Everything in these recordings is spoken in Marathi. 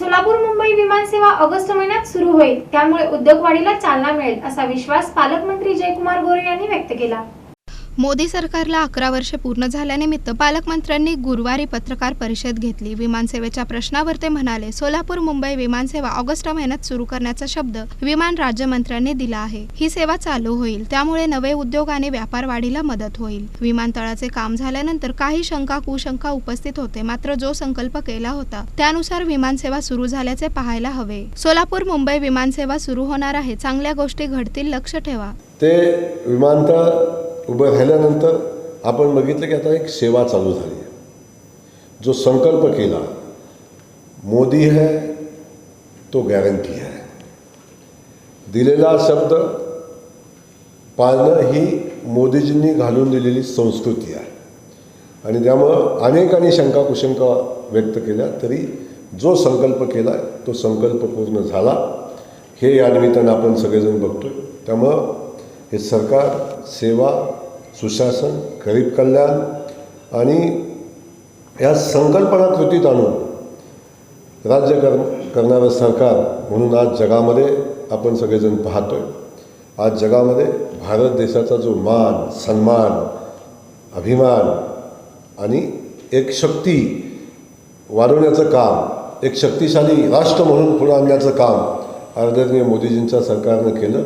सोलापूर मुंबई विमानसेवा ऑगस्ट महिन्यात सुरू होईल. त्यामुळे उद्योगवाढीला चालना मिळेल असा विश्वास पालकमंत्री जयकुमार गोरे यांनी व्यक्त केला. मोदी सरकारला अकरा वर्षे पूर्ण झाल्यानिमित्त पालकमंत्र्यांनी गुरुवारी पत्रकार परिषद घेतली. विमानसेवेच्या प्रश्नावर ते म्हणाले सोलापूर मुंबई विमानसेवा ऑगस्ट महिन्यात सुरू करण्याचा शब्द विमान राज्यमंत्र्यांनी दिला आहे. ही सेवा चालू होईल त्यामुळे नवे उद्योग आणि व्यापार वाढीला मदत होईल. विमानतळाचे काम झाल्यानंतर काही शंका कुशंका उपस्थित होते मात्र जो संकल्प केला होता त्यानुसार विमानसेवा सुरू झाल्याचे पाहायला हवे. सोलापूर मुंबई विमानसेवा सुरू होणार आहे चांगल्या गोष्टी घडतील लक्ष ठेवा. ते विमानतळ उभं राहिल्यानंतर आपण बघितलं की आता एक सेवा चालू झाली आहे. जो संकल्प केला मोदी है तो गॅरंटी है. दिलेला शब्द पाळणं ही मोदीजींनी घालून दिलेली संस्कृती आहे. आणि त्यामुळं अनेकांनी शंका कुशंका व्यक्त केल्या तरी जो संकल्प केला तो संकल्प पूर्ण झाला. हे या निमित्तानं आपण सगळेजण बघतो त्यामुळं हे सरकार सेवा सुशासन गरीब कल्याण आणि या संकल्पना कृतीत आणून राज्य कर करणारं सरकार म्हणून आज जगामध्ये आपण सगळेजण पाहतो आहे आज जगामध्ये भारत देशाचा जो मान सन्मान अभिमान आणि एक शक्ती वाढवण्याचं काम एक शक्तिशाली राष्ट्र म्हणून पुढे आणण्याचं काम आदरणीय मोदीजींच्या सरकारनं केलं.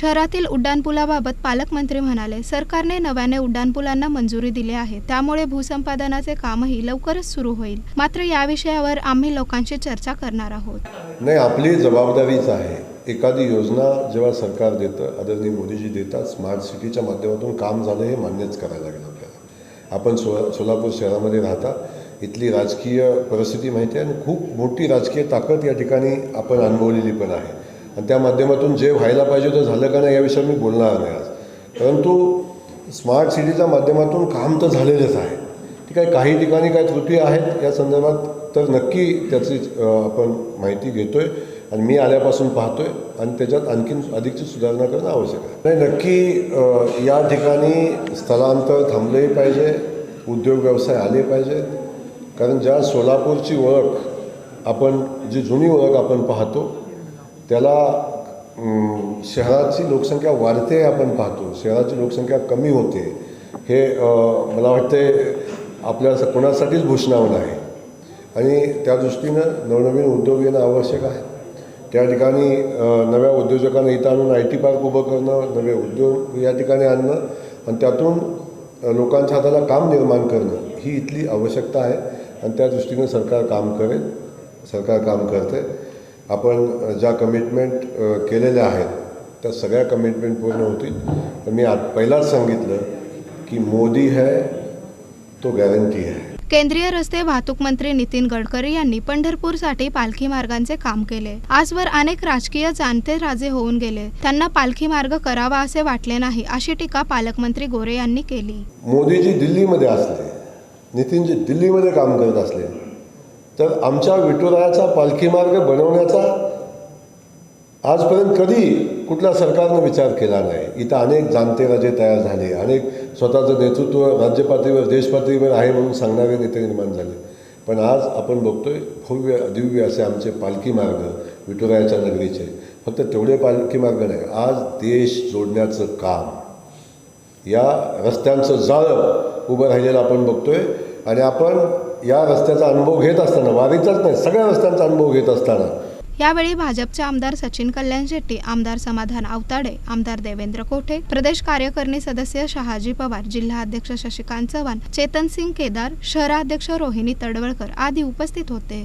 शहरातील उड्डाणपुलाबाबत पालकमंत्री म्हणाले सरकारने नव्याने उड्डाणपुलांना मंजुरी दिली आहे. त्यामुळे भूसंपादनाचे कामही लवकरच सुरू होईल. मात्र या विषयावर आम्ही लोकांशी चर्चा करणार आहोत. नाही आपली जबाबदारीच आहे. एखादी योजना जेव्हा सरकार देतं आदरणीय मोदीजी देतात स्मार्ट सिटीच्या माध्यमातून काम झालं हे मान्यच करायला लागेल आपल्याला. आपण सो सोलापूर शहरामध्ये राहता इथली राजकीय परिस्थिती माहिती आहे आणि खूप मोठी राजकीय ताकद या ठिकाणी आपण अनुभवलेली पण आहे. आणि त्या माध्यमातून जे व्हायला पाहिजे ते झालं का नाही याविषयी मी बोलणार नाही आज. परंतु स्मार्ट सिटीच्या माध्यमातून काम तर झालेलंच आहे. ठीक आहे काही ठिकाणी काय त्रुटी आहेत या संदर्भात तर नक्की त्याची आपण माहिती घेतो आहे आणि मी आल्यापासून पाहतो आहे आणि त्याच्यात आणखीन अधिकची सुधारणा करणं आवश्यक आहे. नाही नक्की या ठिकाणी स्थलांतर थांबलंही पाहिजे उद्योग व्यवसाय आले पाहिजेत. कारण ज्या सोलापूरची ओळख आपण जी जुनी ओळख आपण पाहतो त्याला शहराची लोकसंख्या वाढते आपण पाहतो. शहराची लोकसंख्या कमी होते. हे मला वाटते आपल्या कोणासाठीच भूषणावं आहे आणि त्या दृष्टीनं नवनवीन उद्योग येणं आवश्यक आहे. त्या ठिकाणी नव्या उद्योजकांना इथं आणून आय टी पार्क उभं करणं नवे उद्योग या ठिकाणी आणणं आणि त्यातून लोकांच्या हाताला काम निर्माण करणं ही इथली आवश्यकता आहे. आणि त्या दृष्टीनं सरकार काम करेल. सरकार काम करते आपण ज्या कमिटमेंट केलेल्या आहेत त्या सगळ्या कमिटमेंट पूर्ण होतील. पण मी आज पहिलाच सांगितलं की मोदी है तो गॅरंटी है. केंद्रीय रस्ते वाहतूक मंत्री नितीन गडकरी यांनी पंढरपूरसाठी पालखी मार्गांचे काम केले. आजवर अनेक राजकीय जाणते राजे होऊन गेले. त्यांना पालखी मार्ग करावा असे वाटले नाही अशी टीका पालकमंत्री गोरे यांनी केली. मोदीजी दिल्लीमध्ये असले नितीनजी दिल्लीमध्ये काम करत असले तर आमच्या विठुरायाचा पालखी मार्ग बनवण्याचा आजपर्यंत कधी कुठल्या सरकारनं विचार केला नाही. इथं अनेक जाणते राजे तयार झाले अनेक स्वतःचं नेतृत्व राज्य पातळीवर आहे म्हणून सांगणारे नेते निर्माण झाले. पण आज आपण बघतोय भव्य दिव्य असे आमचे पालखी मार्ग विठुरायाच्या नगरीचे. फक्त तेवढे पालखी मार्ग नाही आज देश जोडण्याचं काम. या रस्त्यांचं जाळं उभं राहिलेलं आपण बघतोय आणि आपण या रस्त्याचा अनुभव घेत असताना वारीचाच नाही सगळ्या रस्त्यांचा अनुभव घेत असताना. यावेळी भाजपचे आमदार सचिन कल्याण शेट्टी आमदार समाधान आवताडे आमदार देवेंद्र कोठे प्रदेश कार्यकारिणी सदस्य शहाजी पवार जिल्हा अध्यक्ष शशिकांत चव्हाण चेतन सिंग केदार शहराध्यक्ष रोहिणी तडवळकर आदी उपस्थित होते.